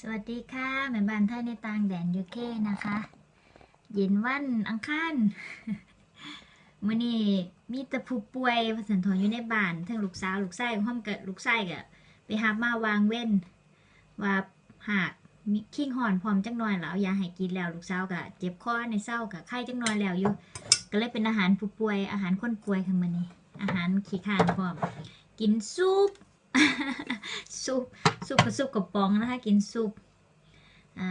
สวัสดีค่ะแม่บ้านไทยในต่างแดนยูเคนะคะ เย็นวันอังคารมื่อนี้มีแต่ผู้ป่วยพสันทอนอยู่ในบ้านทั้งลูกสาวลูกชายห้อมกับลูกชายกับไปหามาวางเว้น ว่าหากมีขิ้งหอนพร้อมจักหน่อยแล้วเอายาให้กินแล้วลูกสาวกับเจ็บคอในเศร้ากับไข้จักหน่อยแล้วอยู่ ก็เลยเป็นอาหารผู้ป่วยอาหารคนป่วยค่ะมื่อนี้ อาหารขี้ข้านพร้อม กินซุป ซุปซุปกับซุปกระป๋องนะคะกินซุปอ่า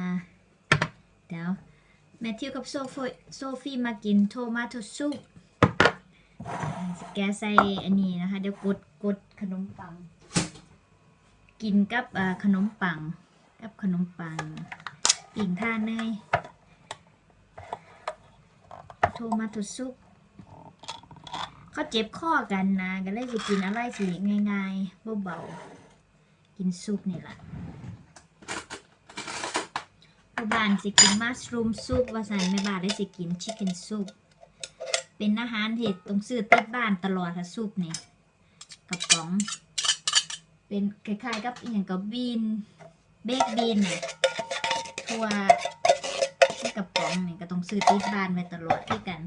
เดี๋ยวแมทธิวกับโซฟโซฟีมากินโทมาโตซุปแกใส่อันนี้นะคะ เดี๋ยวกดกดขนมปัง กินกับขนมปัง กับขนมปังปิ่งท่าเนยโทมาโตซุป เขาเจ็บข้อกันนะก็เลยจะกินอะไรสิง่ายๆเบาๆกินซุปนี่แหละผู้บ้านสิกินมัสรูมซุปว่าสันแม่บ้านได้สิกินชิคเก้นซุปเป็นอาหารที่ต้องซื้อติดบ้านตลอดค่ะซุปนี่กระป๋อง เป็นคล้ายๆกับอย่างกับบีนเบกบีนน่ะทัวที่กระป๋องนี่ก็ต้องซื้อติดบ้านไว้ตลอดที่กัน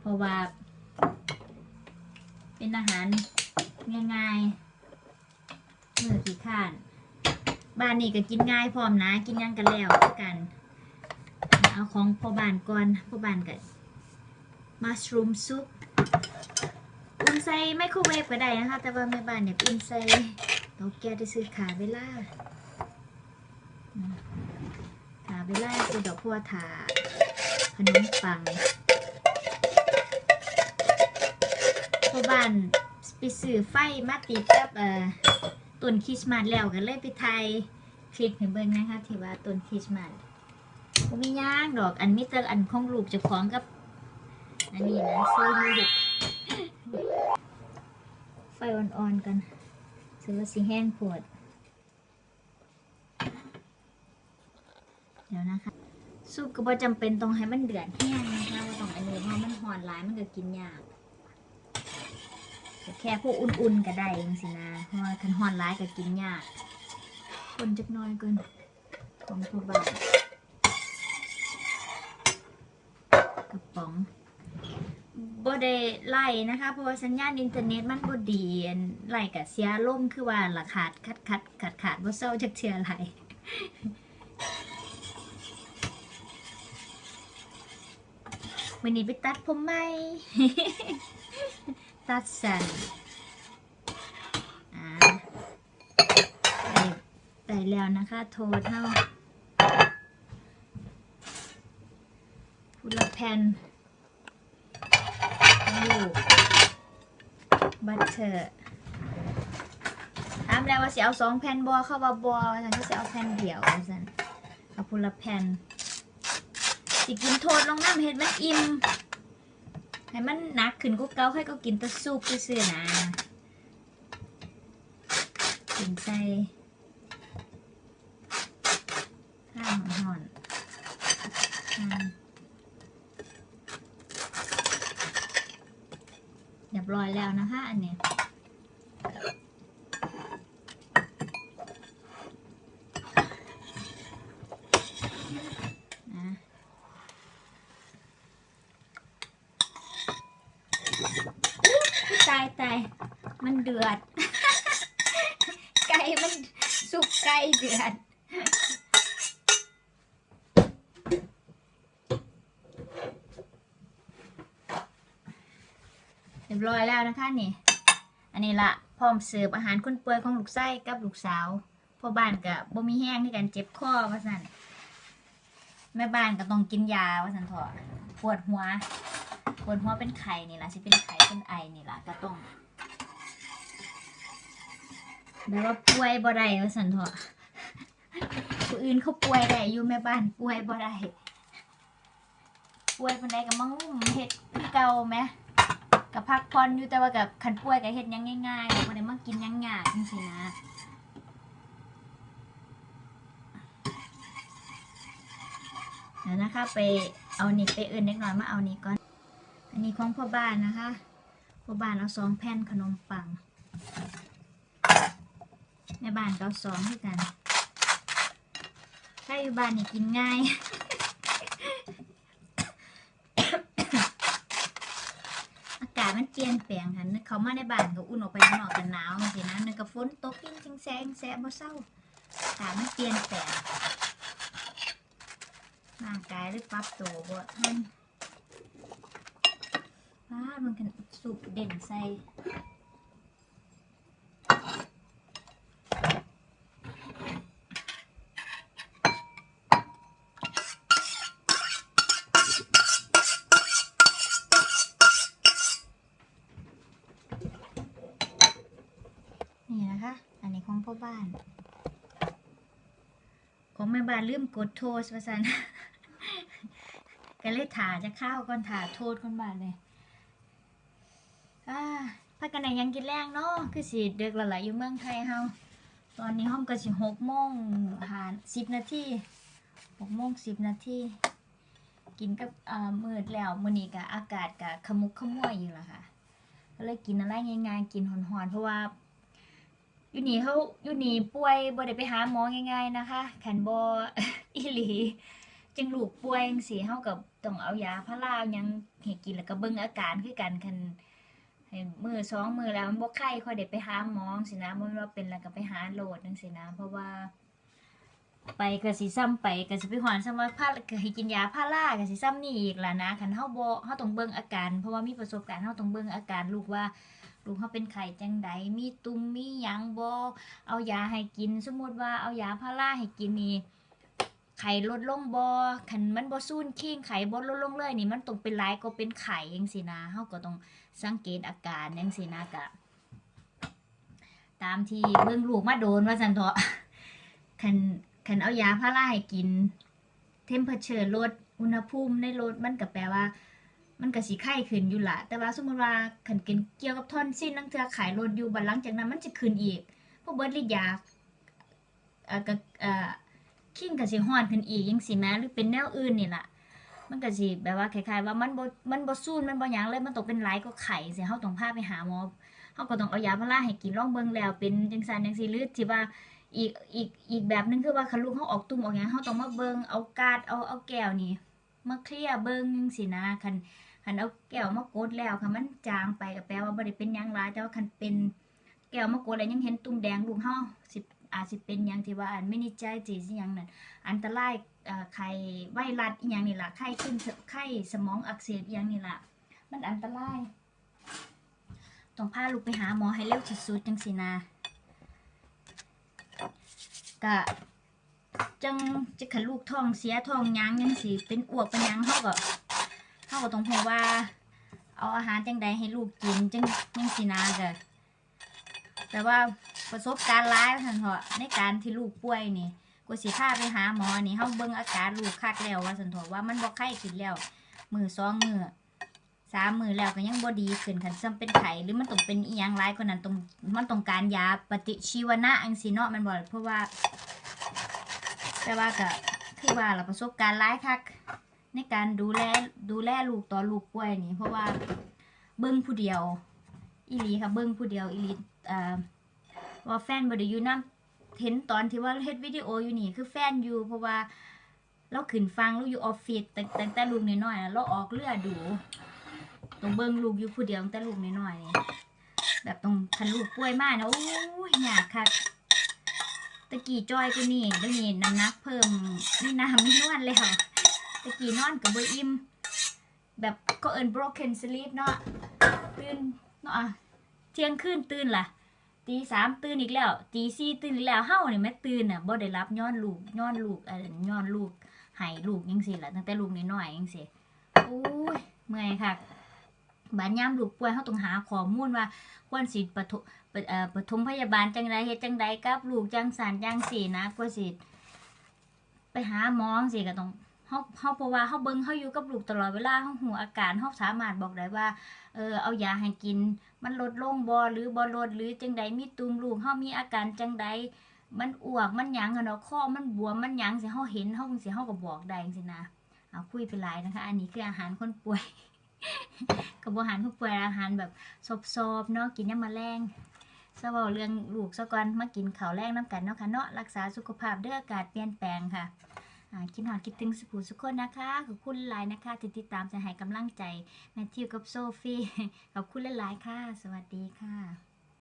เพราะว่า เป็นอาหารง่ายๆเมื่อขี้ข้านบ้านนี้ก็กินง่ายพร้อมนะ กินยังกันแล้วกัน เอาของพ่อบ้านก่อนพ่อบ้านก็มัสรูมซุปอุ่นใส่ไมโครเวฟก็ได้นะคะ แต่ว่าแม่บ้านเนี่ยอุ่นใส่เตาแก๊สได้ซื้อขาเวลาขาเวลาคือดอกพัวถาขนมปัง พ่อบ้านไปซื้อไฟมาติดกับเอ่อต้นคริสต์มาสแล้วก็เลยไปถ่ายคลิปให้เบิ่งนะคะที่ว่าต้นคริสต์มาสบ่มีย่างดอกอันมิเตอร์อันของลูกเจ้าของกับอันนี้นะซื้อลูกไฟอ่อนๆกันซื้อว่าสิแห้งปวดเดี๋ยวนะคะซุปก็บ่จำเป็นต้องให้มันเดือดแห้งนะคะว่าต้องอันนี้เพราะมันหอนหลายมันก็กินยาก ก็แค่พวกอุ่นๆก็ได้เองสินะเพราะว่าคันฮอนร้ายก็กินยาก คนจักน้อยเกินของพ่อบ้านกระป๋องบ่ได้ไล่นะคะ เพราะว่าสัญญาณอินเทอร์เน็ตมันบ่ดีอันไล่กับเสียล่มคือว่าราขาดคัดคัดขาดขาดบ่เศร้าจักเทื่อไหลวันนี้ไปตัดผมไหม ตัดสันอ่าได้ได้แล้วนะคะโทเท่าพุละแผ่นลูกบัตเตอร์ถามแล้วว่าสิเอาสองแผ่นบอเข้าว่าบอฉันก็จะเอาแผ่นเดียวสันเอาพุละแผ่นสิกินโทษลงน้ำเห็ดมันอิ่ม ให้มันหนักขึ้นกูเกาให้ก็กินแตะซุปซื่อๆนะกินใส่ข้าวห่อนๆข้าวเรียบร้อยแล้วนะคะอันเนี้ยนะ ตายตาย มันเดือด ไก่มันสุกไก่เดือด เรียบร้อยแล้วนะคะนี่ อันนี้ละพร้อมเสิร์ฟอาหารคนป่วยของลูกไส้กับลูกสาวพ่อบ้านกับบ่มีแห้งที่กันเจ็บคอว่าสันแม่บ้านก็ต้องกินยาว่าสันเถอะปวดหัว ปวดหัวเป็นไข่นี่แหละสิเป็นไข่เป็นไอนี่แหละก็ต้องแบบว่าป่วยบ่ได้ว่าสันเถอะผู้อื่นเขาป่วยได้อยู่แม่บ้านป่วยบ่ได้ป่วยคนใดก็มั่งเฮ็ดคือเก่าไหมกับพักผ่อนอยู่แต่ว่ากับคันป่วยก็เฮ็ดยังง่ายๆบ่ได้มากินยังยากจังซี่นะเดี๋ยวนะคะไปเอานี่ไปเอื่นเล็กน้อยมาเอานี่ก่อน อันนี้ของพ่อบ้านนะคะพ่อบ้านเอาสองแผ่นขนมปังแม่บ้านก็เอาสองให้กันรอยู่บ้านนี่กินง่ายอากาศมันเปลี่ยนแปลงค่ะนึกเขามาในบ้านก็อุ่นออกไปข้างนอกกันหนาวสินะนึกกับฝนตกยิ่งจิงแซงแซะบ่เศร้าอากาศมันเปลี่ยนแปลงร่างกายได้ปรับตัวบ่ทัน ว้ามันกันสุกเด่นใส่นี่นะคะ อันนี้ของพ่อบ้าน ของแม่บ้านลืมกดโทษประสันก็เลยถ่าจะเข้าวก่อนถ่าโทษคนบ้านเลย อ่าพักกันไหนยังกินแรงเนาะคือสิเด็กละลายๆอยู่เมืองไทยเฮาตอนนี้ห้องก็สิหกโมงหาสิบนาทีหกโมงสิบนาทีกินกับอ่ามืดแล้วมื้อนี้ก็อากาศก็ขมุกขมัวอยู่ล่ะค่ะก็เลยกินอะไรง่ายๆกินหอนๆเพราะว่าอยู่นี่เขาอยู่นี่ป่วยบ่ได้ไปหาหมอง่ายๆนะคะขันบ่อีหลีจังลูกป่วยจังซี่เฮากับต้องเอายาพาราหยังให้กินแล้วก็เบิ่งอาการคือกันคัน ให้มือสองมือแล้วมันบ่ไข้ค่อยได้ไปหาหมองซี่นะม่นว่าเป็นแล้วก็ไปหาโหลดจังซี่นะ เพราะว่า ไปก็สิซ้ำไปก็สิไปหอนซ้ำว่าพาก็ให้กินยาพาราก็สิซ้ำนี่อีกล่ะนะคันเฮาบ่เฮาต้องเบิ่งอาการ เพราะว่ามีประสบการณ์เฮาต้องเบิ่งอาการลูกว่าลูกเขาเป็นไข้จังใดมีตุ่มมีหยังบ่เอายาให้กิน สมมติว่าเอายาพาราให้กินนี่ไข้ลดลงบ่คันมันบ่ซูนคิงไข้บ่ลดลงเลยนี่มันต้องเป็นหลายก็เป็นไข้จังซี่นะเฮาก็ต้อง สังเกตอาการจังซี่นะกะ ตามที่เบิ่งลูกมาโดนว่าซั่นเถาะคันคันเอายาพาราให้กิน เทมเพอร์เชอร์ลดอุณหภูมิในรถมันก็แปลว่า มันก็สิไข้ขึ้นอยู่ละแต่ว่าสมมติว่าขันกินเกี่ยวกับท่อนซินนั่งเทือขายรถอยู่บัดหลังจากนั้นมันจะขึ้นอีกพราะเบิร์ดฤทธิ์ยาเอ่อกับเอ่อขิงก็สิฮ้อนขึ้นอีกยังสิแม้หรือเป็นแนวอื่นนี่ล่ะ มันก็สิแบบว่าคล้ายๆว่ามันบ่มันบ่สู้มันบ่หยังเลยมันต้องเป็นหลายก็ไข้สิเฮาต้องพาไปหาหมอเฮาก็ต้องเอายาพาราให้กินลองเบิ่งแล้วเป็นจังซั่นจังซี่หรือที่ว่าอีกอีกอีกแบบหนึงคือว่าคันลูกเฮาออกตุ่มออกหยังเฮาต้องมาเบิ่งเอากาดเอาเอาแก้วนี่มาเคลียร์เบิ่งจังซี่นะคันคันเอาแก้วมากดแล้วค่ะมันจางไปก็แปลว่าบ่ได้เป็นหยังหลายแต่ว่าคันเป็นแก้วมากดแล้วยังเห็นตุ่มแดงลูกเฮาสิ อาจสิเป็นหยังที่ว่าอันไม่นิจใจจีสิหยังนั่นอันตรายเอ่ไข้ไวรัสอีหยังนี่ล่ะไข้ขึ้นไข้สมองอักเสบอีหยังนี่ล่ะมันอันตรายต้องพาลูกไปหาหมอให้เร็วสุดๆจังซี่นะก็จังจะขันลูกท้องเสียท้องยังจังสิเป็นอ้วกเป็นยังเฮาก็เขาก็ต้องพอว่า เอาอาหารจังใดให้ลูกกินจังจังสินาจ้ะแต่ว่า ประสบการณ์ร้ายท่านเถอะในการที่ลูกป่วยนี่กูสิพาไปหาหมอนี่เฮาเบิ่งอาการลูกคักแล้วว่าสันเถอะว่ามันบ่ไข้ขึ้นแล้วมือสองมือสามมือแล้วก็ยังบ่ดีขึ้นคันซ้ำเป็นไข้หรือมันต้องเป็นอีหยังร้ายกว่านั้นต้องมันต้องการยาปฏิชีวนะอังสิเนาะมันบ่เพราะว่า แต่ว่าก็คือว่าล่ะประสบการณ์ร้ายคักในการดูแลดูแลลูกต่อลูกป่วยนี่เพราะว่าเบิ้งผู้เดียว อีลีค่ะเบิ้งผู้เดียวอีลีอ่อ ว่าแฟนบ่ได้อยู่นํเห็นตอนที่ว่าเฮ็ดวิดีโออยู่นี่คือแฟนอยู่ เพราะว่าเราขึ้นฟังเราอยู่ออฟฟิศแต่แต่แต่ลูกน้อยๆเราออกเรือดูต้องเบิ้งลูกอยู่ผู้เดียวตั้งแต่ลูกน้อยๆนี่แบบต้องคันลูกป่วยมากนะโอ้ยยากค่ะตะกี้จอยกูนี่เดี๋ยวนี้น้ำหนักเพิ่มมีน้ำไมีนวลแล้วตะกี้นอนกับบ่อิ่มแบบก็เอิน broken sleep เนาะตื่นเนาะอะเที่ยงคืนตื่นล่ะ ตีสามตื่นอีกแล้วตีสี่ตื่นอีกแล้วเฮาเนี่ยแม่ตื่นน่ะบ่ได้รับย้อนลูกย้อนลูกเอ่อย้อนลูกให้ลูกจังซี่ล่ะตั้งแต่ลูกน้อยๆจังซี่โอ้ยเมื่อยค่ะบาดยามลูกป่วยเฮาต้องหาข้อมูลว่าควรสิปฐมเอ่อปฐมพยาบาลจังไดเฮ็ดจังใดกับลูกจังสันจังซี่นะกว่าสิไปหาหมอจังซี่ก็ต้อง เฮาเฮาเพราะว่าเฮาเบิ่งเฮาอยู่กับลูกตลอดเวลาเฮาหูอาการเฮาสามารถบอกได้ว่า เออเอายาให้กิน มันลดลงบ่หรือบ่ลดหรือจังใดมีตุ่มลูกเฮามีอาการจังใดมันอ้วกมันหยังเนาะคอมันบวมมันหยังสิเฮาเห็นเฮาจังสิเฮาก็บอกได้จังซี่นะเอาคุยไปหลายนะคะ อันนี้คืออาหารคนป่วย กับอาหารคนป่วยอาหารแบบซอบๆเนาะกินยามมื้อแลงซะเว้าเรื่องลูกซะก่อนมากินข้าวแลงนํกันเนาะค่ะเนาะรักษาสุขภาพด้ออากาศเปลี่ยนแปลงค่ะ อ่าคิดหอดคิดถึงสุขูสุขคนนะคะ ขอบคุณหลายนะคะที่ติดตามจะให้กำลังใจแมทธิวกับโซฟีขอบคุณหลายๆค่ะ สวัสดีค่ะ